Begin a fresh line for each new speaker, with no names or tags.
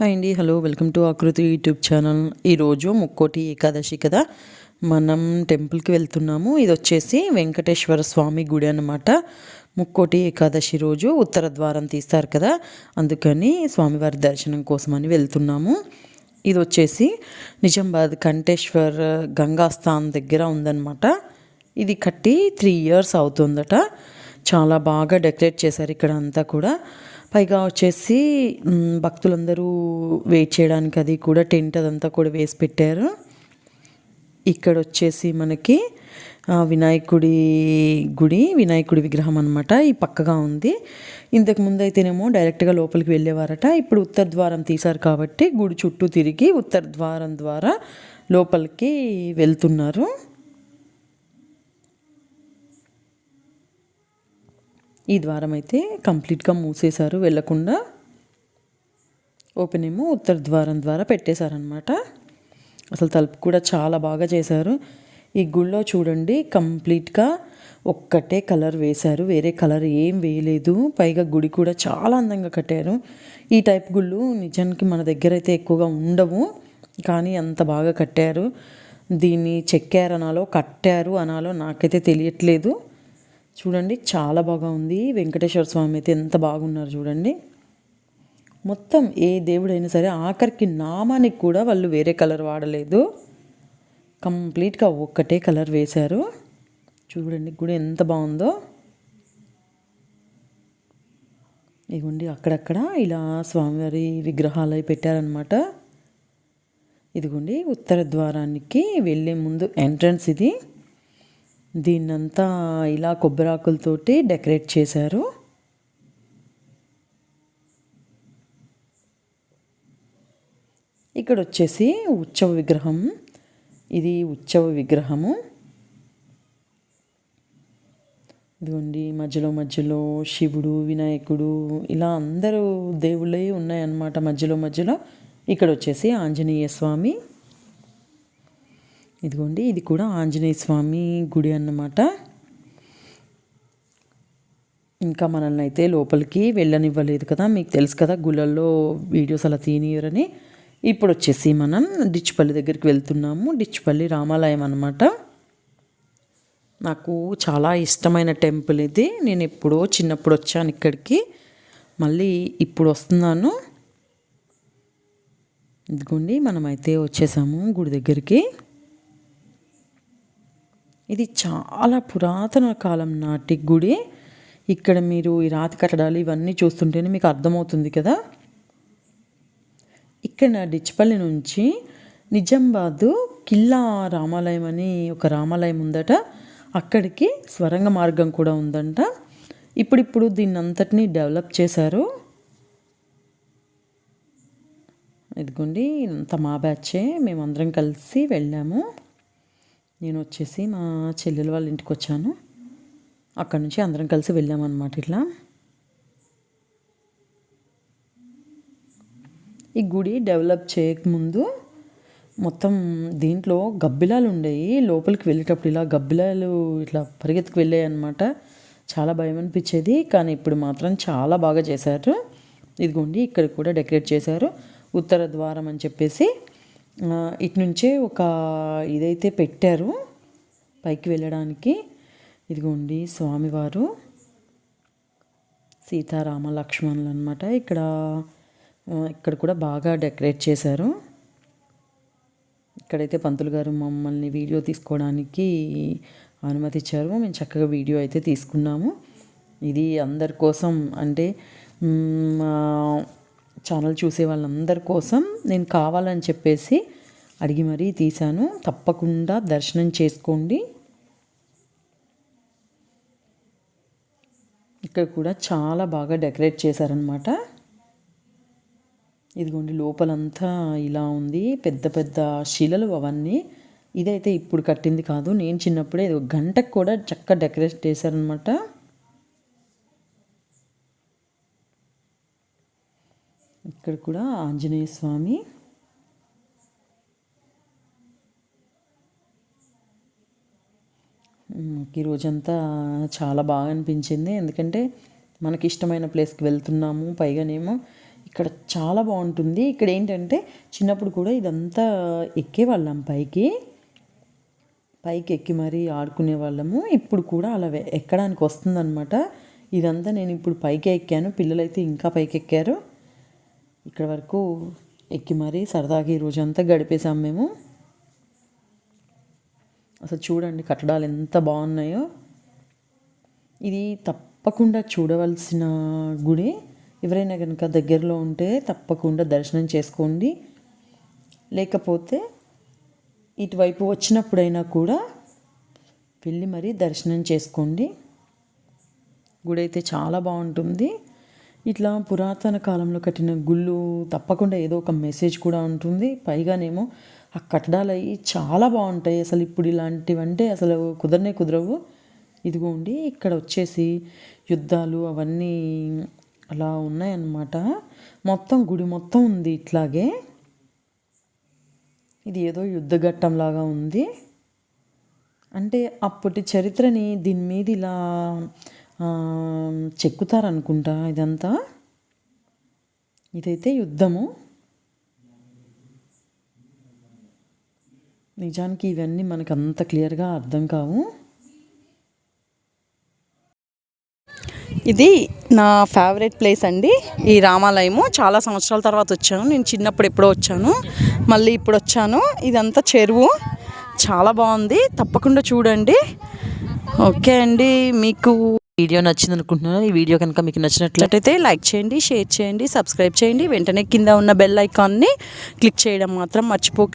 Hi అండి hello welcome to Aakruti YouTube channel ఈరోజు ముక్కోటి ఏకాదశి కదా. మనం టెంపుల్కి వెళ్తున్నాము. ఇది వచ్చేసి వెంకటేశ్వర స్వామి గుడి అనమాట ముక్కోటి ఏకాదశి రోజు ఉత్తర ద్వారం తీస్తారు కదా. అందుకని స్వామివారి దర్శనం కోసమని వెళ్తున్నాము. ఇది వచ్చేసి నిజామాబాద్ కంటేశ్వర్ గంగాస్థాన్ దగ్గర ఉందన్నమాట. ఇది కట్టి త్రీ ఇయర్స్ అవుతుందట. చాలా బాగా డెకరేట్ చేశారు ఇక్కడ అంతా కూడా. పైగా వచ్చేసి భక్తులందరూ వెయిట్ చేయడానికి అది కూడా టెంట్ అదంతా కూడా వేసి పెట్టారు. ఇక్కడ వచ్చేసి మనకి వినాయకుడి గుడి వినాయకుడి విగ్రహం అనమాట ఈ పక్కగా ఉంది. ఇంతకు ముందు అయితేనేమో డైరెక్ట్గా లోపలికి వెళ్ళేవారట. ఇప్పుడు ఉత్తర ద్వారం తీశారు కాబట్టి గుడి చుట్టూ తిరిగి ఉత్తర ద్వారం ద్వారా లోపలికి వెళ్తున్నారు. ఈ ద్వారం అయితే కంప్లీట్గా మూసేశారు వెళ్ళకుండా ఓపెన్ ఏమో ఉత్తర ద్వారం ద్వారా పెట్టేశారనమాట అసలు తలుపు కూడా చాలా బాగా చేశారు. ఈ గుళ్ళో చూడండి కంప్లీట్గా ఒక్కటే కలర్ వేశారు వేరే కలర్ ఏం వేయలేదు. పైగా గుడి కూడా చాలా అందంగా కట్టారు. ఈ టైప్ గుళ్ళు నిజానికి మన దగ్గర అయితే ఎక్కువగా ఉండవు కానీ అంత బాగా కట్టారు. దీన్ని చెక్కారనాలో కట్టారు అనాలో నాకైతే తెలియట్లేదు. చూడండి చాలా బాగా ఉంది వెంకటేశ్వర స్వామి అయితే ఎంత బాగున్నారు చూడండి. మొత్తం ఏ దేవుడైనా సరే ఆఖరికి నామానికి కూడా వాళ్ళు వేరే కలర్ వాడలేదు. కంప్లీట్గా ఒక్కటే కలర్ వేశారు. చూడండి గుడి ఎంత బాగుందో. ఇదిగోండి అక్కడక్కడ ఇలా స్వామివారి విగ్రహాలు అవి పెట్టారనమాట ఇదిగోండి ఉత్తర ద్వారానికి వెళ్ళే ముందు ఎంట్రన్స్ ఇది. దీన్నంతా ఇలా కొబ్బరాకులతోటి డెకరేట్ చేశారు. ఇక్కడ వచ్చేసి ఉత్సవ విగ్రహం. ఇది ఉత్సవ విగ్రహము. ఇదిగోండి మధ్యలో మధ్యలో శివుడు వినాయకుడు ఇలా అందరూ దేవుళ్ళే ఉన్నాయన్నమాట మధ్యలో మధ్యలో. ఇక్కడ వచ్చేసి ఆంజనేయ స్వామి. ఇదిగోండి ఇది కూడా ఆంజనేయ స్వామి గుడి అన్నమాట. ఇంకా మనల్ని అయితే లోపలికి వెళ్ళనివ్వలేదు కదా మీకు తెలుసు కదా గుళ్ళల్లో వీడియోస్ అలా తీనియరని ఇప్పుడు వచ్చేసి మనం డిచ్పల్లి దగ్గరికి వెళ్తున్నాము డిచ్పల్లి రామాలయం అన్నమాట. నాకు చాలా ఇష్టమైన టెంపుల్ ఇది నేను ఎప్పుడో చిన్నప్పుడు వచ్చాను ఇక్కడికి. మళ్ళీ ఇప్పుడు వస్తున్నాను. ఇదిగోండి మనమైతే వచ్చేసాము గుడి దగ్గరికి. ఇది చాలా పురాతన కాలం నాటి గుడి. ఇక్కడ మీరు ఈ రాతి కట్టడాలు ఇవన్నీ చూస్తుంటేనే మీకు అర్థమవుతుంది కదా. ఇక్కడ డిచ్పల్లి నుంచి నిజామాబాద్ కిల్లా రామాలయం అని ఒక రామాలయం ఉందట. అక్కడికి స్వరంగ మార్గం కూడా ఉందంట. ఇప్పుడిప్పుడు దీన్ని అంతటినీ డెవలప్ చేశారు. ఇదిగోండి ఇంత మా బ్యాచే. మేమందరం కలిసి వెళ్ళాము. నేను వచ్చేసి మా చెల్లెల వాళ్ళ ఇంటికి వచ్చాను అక్కడ నుంచి అందరం కలిసి వెళ్ళామన్నమాట ఇట్లా. ఈ గుడి డెవలప్ చేయకముందు మొత్తం దీంట్లో గబ్బిలాలు ఉండేవి లోపలికి వెళ్ళేటప్పుడు ఇలా గబ్బిలాలు ఇట్లా పరిగెత్తుకు వెళ్ళాయి అనమాట చాలా భయం అనిపించేది కానీ ఇప్పుడు మాత్రం చాలా బాగా చేశారు. ఇదిగోండి ఇక్కడ కూడా డెకరేట్ చేశారు. ఉత్తర ద్వారం అని చెప్పేసి ఇటు నుంచే ఒక ఇదైతే పెట్టారు పైకి వెళ్ళడానికి. ఇదిగోండి స్వామివారు సీతారామ లక్ష్మణులు అనమాట ఇక్కడ ఇక్కడ కూడా బాగా డెకరేట్ చేశారు. ఇక్కడైతే పంతులు గారు మమ్మల్ని వీడియో తీసుకోవడానికి అనుమతి ఇచ్చారు మేము చక్కగా వీడియో అయితే తీసుకున్నాము. ఇది అందరి కోసం అంటే మా ఛానల్ చూసే వాళ్ళందరి కోసం నేను కావాలని చెప్పేసి అడిగి మరీ తీశాను. తప్పకుండా దర్శనం చేసుకోండి. ఇక్కడ కూడా చాలా బాగా డెకరేట్ చేశారనమాట ఇదిగోండి లోపలంతా ఇలా ఉంది. పెద్ద పెద్ద శిలలు అవన్నీ. ఇదైతే ఇప్పుడు కట్టింది కాదు. నేను చిన్నప్పుడే ఇది ఒక గంటకు కూడా చక్కగా డెకరేట్ చేశారనమాట ఇక్కడ కూడా ఆంజనేయ స్వామి. ఈరోజంతా ఈ రోజంతా చాలా బాగా అనిపించింది. ఎందుకంటే మనకి ఇష్టమైన ప్లేస్కి వెళ్తున్నాము. పైగానేమో ఇక్కడ చాలా బాగుంటుంది. ఇక్కడ ఏంటంటే చిన్నప్పుడు కూడా ఇదంతా ఎక్కేవాళ్ళం పైకి. పైకి ఎక్కి మరీ ఆడుకునే వాళ్ళము. ఇప్పుడు కూడా అలా ఎక్కడానికి వస్తుందన్నమాట. ఇదంతా నేను ఇప్పుడు పైకి ఎక్కాను. పిల్లలైతే ఇంకా పైకి ఎక్కారు. ఇక్కడ వరకు ఎక్కి మరీ సరదాగా ఈరోజంతా రోజంతా మేము. అసలు చూడండి కట్టడాలు ఎంత బాగున్నాయో. ఇది తప్పకుండా చూడవలసిన గుడి. ఎవరైనా కనుక దగ్గరలో ఉంటే తప్పకుండా దర్శనం చేసుకోండి. లేకపోతే ఇటువైపు వచ్చినప్పుడైనా కూడా వెళ్ళి మరీ దర్శనం చేసుకోండి. గుడి అయితే చాలా బాగుంటుంది. ఇట్లా పురాతన కాలంలో కట్టిన గుళ్ళు తప్పకుండా ఏదో ఒక మెసేజ్ కూడా ఉంటుంది. పైగానేమో ఆ కట్టడాలు అవి చాలా బాగుంటాయి. అసలు ఇప్పుడు ఇలాంటివంటే అసలు కుదరనే కుదరవు. ఇదిగోండి ఇక్కడ వచ్చేసి యుద్ధాలు అవన్నీ అలా ఉన్నాయన్నమాట. మొత్తం గుడి మొత్తం ఉంది ఇట్లాగే. ఇది ఏదో యుద్ధఘట్టం లాగా ఉంది. అంటే అప్పటి చరిత్రని దీని మీద ఇలా చెక్కుతారనుకుంటా ఇదంతా. ఇదైతే యుద్ధము. నిజానికి ఇవన్నీ మనకు అంత క్లియర్గా అర్థం కావు.
ఇది నా ఫేవరెట్ ప్లేస్ అండి. ఈ రామాలయము. చాలా సంవత్సరాల తర్వాత వచ్చాను. నేను చిన్నప్పుడు ఎప్పుడో వచ్చాను. మళ్ళీ ఇప్పుడు వచ్చాను. ఇదంతా చెరువు. చాలా బాగుంది. తప్పకుండా చూడండి. ఓకే అండి. మీకు
వీడియో నచ్చింది అనుకుంటున్నాను ఈ వీడియో కనుక మీకు
నచ్చినట్లయితే లైక్ చేయండి షేర్ చేయండి సబ్స్క్రైబ్ చేయండి. వెంటనే కింద ఉన్న బెల్ ఐకాన్ని క్లిక్ చేయడం మాత్రం మర్చిపో